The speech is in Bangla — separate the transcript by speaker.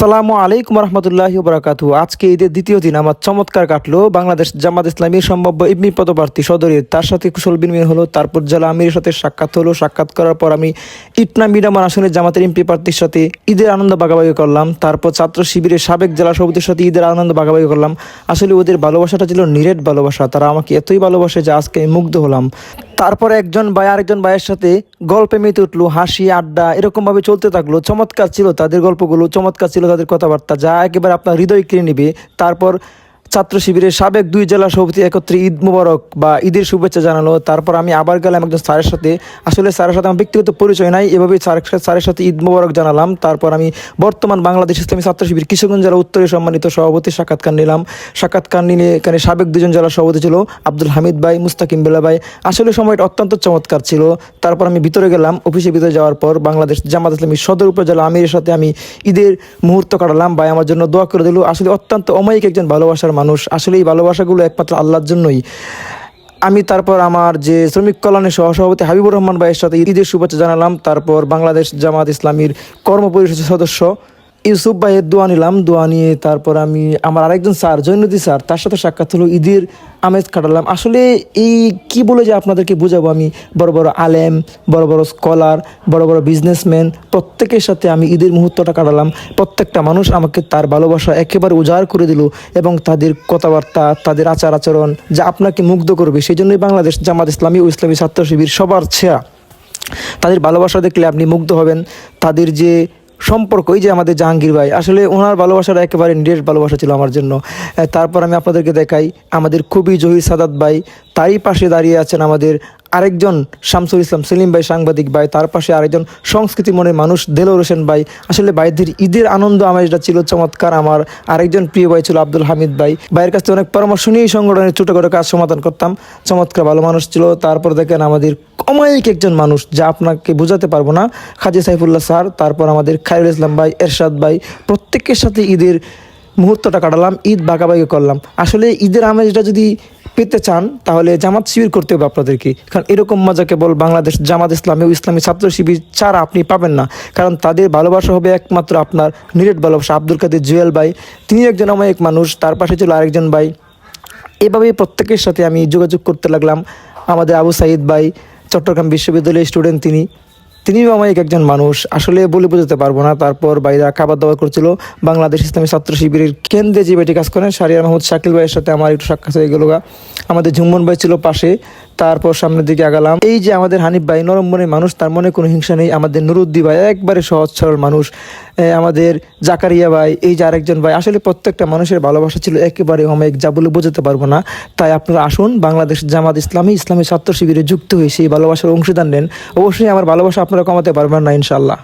Speaker 1: সালামু আলাইকুম রহমতুল্লাহ বরাকাতু আজকে ঈদের দ্বিতীয় দিন, আমার চমৎকার কাটলো। বাংলাদেশ জামাত ইসলামীর সম্ভাব্য ইবনি পদপ্রার্থী সদরের তার সাথে কুশল বিনিময় হলো, তারপর জেলা আমিরের সাথে সাক্ষাৎ হলো। সাক্ষাৎ করার পর আমি ইটনা মিডামান আসনের জামাতের এমপি প্রার্থীর সাথে ঈদের আনন্দ ভাগাভাগি করলাম। তারপর ছাত্র শিবিরের সাবেক জেলা সভাপতির সাথে ঈদের আনন্দ ভাগাভাগি করলাম। আসলে ওদের ভালোবাসাটা ছিল নিরেট ভালোবাসা। তারা আমাকে এতই ভালোবাসে যে আজকে আমি মুগ্ধ হলাম। তারপরে একজন ভাই, আরেকজন ভাইয়ের সাথে গল্পে মেতে উঠল, হাসি, আড্ডা এরকম ভাবে চলতে থাকল। চমৎকার ছিল তাদের গল্পগুলো, চমৎকার ছিল তাদের কথাবার্তা যা একেবারে আপনার হৃদয় কিনে নিবে তারপর ছাত্র শিবিরের সাবেক দুই জেলা সভাপতি একত্রে ঈদ মুবারক বা ঈদের শুভেচ্ছা জানালো। তারপর আমি আবার গেলাম একজন স্যারের সাথে। আসলে স্যারের সাথে আমার ব্যক্তিগত পরিচয় নাই, এভাবেই স্যার স্যারের সাথে ঈদ মুবারক জানালাম। তারপর আমি বর্তমান বাংলাদেশ ইসলামী ছাত্র শিবির কিশোরগঞ্জ জেলা উত্তরে সম্মানিত সভাপতি সাক্ষাৎকার নিলাম। সাক্ষাৎকার নিলে এখানে সাবেক দুজন জেলা সভাপতি ছিল আব্দুল হামিদ ভাই, মুস্তাকিম বেলা ভাই। আসলে সময়টা অত্যন্ত চমৎকার ছিল। তারপর আমি ভিতরে গেলাম, অফিসের ভিতরে যাওয়ার পর বাংলাদেশ জামাত ইসলামী সদর উপজেলা আমিরের সাথে আমি ঈদের মুহূর্ত কাটালাম। ভাই আমার জন্য দোয়া করে দিল। আসলে অত্যন্ত অমায়িক একজন ভালোবাসার মানুষ আসলে এই ভালোবাসাগুলো একমাত্র আল্লাহর জন্যই। আমি তারপর আমার যে শ্রমিক কল্যাণের সহসভাপতি হাবিবুর রহমান ভাইয়ের সাথে ঈদের শুভেচ্ছা জানালাম। তারপর বাংলাদেশ জামাত ইসলামীর কর্মপরিষদের সদস্য ইউসুফ ভাইয়ের দোয়া নিলাম, দোয়া নিয়ে তারপর আমি আমার আরেকজন স্যার, জৈনদী স্যার, তার সাথে সাক্ষাৎ হলো ঈদের আমেজ কাটালাম। আসলে এই কি বলে যে আপনাদেরকে বুঝাবো আমি? বড় বড় আলেম, বড় বড় স্কলার, বড় বড় বিজনেসম্যান, প্রত্যেকের সাথে আমি ঈদের মুহূর্তটা কাটালাম। প্রত্যেকটা মানুষ আমাকে তার ভালোবাসা একেবারে উজাড় করে দিল এবং তাদের কথাবার্তা, তাদের আচার আচরণ যা আপনাকে মুগ্ধ করবে, সেই জন্যই বাংলাদেশ জামাত ইসলামী ও ইসলামী ছাত্র শিবির সবার ছেয়া। তাদের ভালোবাসা দেখলে আপনি মুগ্ধ হবেন। তাদের যে সম্পর্ক, এই যে আমাদের জাহাঙ্গীর ভাই, আসলে ওনার ভালোবাসাটা একেবারে নিরেট ভালোবাসা ছিল আমার জন্য। তারপর আমি আপনাদেরকে দেখাই আমাদের খুবই জহির সাদাত ভাই, তারই পাশে দাঁড়িয়ে আছেন আমাদের আরেকজন শামসুল ইসলাম, সেলিম ভাই সাংবাদিক ভাই, তার পাশে আরেকজন সংস্কৃতি মনের মানুষ দেলোর হোসেন ভাই। আসলে ভাইদের ঈদের আনন্দ আমার যেটা ছিল চমৎকার। আমার আরেকজন প্রিয় ভাই ছিল আব্দুল হামিদ ভাই। ভাইয়ের কাছ থেকে অনেক পরামর্শ নিয়ে সংগঠনের ছোটোখাটো কাজ সমাধান করতাম। চমৎকার, ভালো মানুষ ছিল। তারপর দেখেন আমাদের অমায়িক একজন মানুষ, যা আপনাকে বোঝাতে পারব না, খাজি সাইফুল্লাহ স্যার। তারপর আমাদের খায়রুল ইসলাম ভাই, এরশাদ ভাই। প্রত্যেকের সাথে ঈদের মুহূর্তটা কাটালাম, ঈদ বাগাবাগি করলাম। আসলে ঈদের আমেজটা যদি পেতে চান, তাহলে জামাত শিবির করতে হবে আপনাদেরকে। কারণ এরকম মজা কেবল বাংলাদেশ জামাত ইসলামী ও ইসলামী ছাত্র শিবির ছাড়া আপনি পাবেন না। কারণ তাদের ভালোবাসা হবে একমাত্র আপনার নিরেট ভালোবাসা আব্দুল কাদের জুয়েল ভাই। তিনি একজন অমায়িক মানুষ, তার পাশে ছিল আরেকজন ভাই। এভাবে প্রত্যেকের সাথে আমি যোগাযোগ করতে লাগলাম। আমাদের আবু সাইদ ভাই, চট্টগ্রাম বিশ্ববিদ্যালয়ের স্টুডেন্ট তিনি। তিনিও অমায়িক একজন মানুষ, আসলে বলে বোঝাতে পারব না তারপর বাইরা খাবার দাবার করছিল বাংলাদেশ ইসলামী ছাত্র শিবিরের কেন্দ্রে যে বেটি কাজ করেন সারিয়া মাহমুদ শাকিল ভাইয়ের সাথে আমার একটু সাক্ষাৎ হয়ে গেল গা। আমাদের ঝুম্মন ভাই ছিল পাশে, তারপর সামনের দিকে আগালাম। এই যে আমাদের হানিফ ভাই, নরম মনের মানুষ, তার মনে কোনো হিংসা নেই। আমাদের নুরুদ্দি ভাই একবারে সহজ সরল মানুষ। আমাদের জাকারিয়া ভাই, এই যে আরেকজন ভাই, আসলে প্রত্যেকটা মানুষের ভালোবাসা ছিল একেবারে অমেক যা বলে বোঝাতে পারব না। তাই আপনারা আসুন, বাংলাদেশ জামাত ইসলামী ইসলামী ছাত্র শিবিরে যুক্ত হয়ে সেই ভালোবাসার অংশীদার নেন। অবশ্যই আমার ভালোবাসা আপনারা কমাতে পারবেন না ইনশাল্লাহ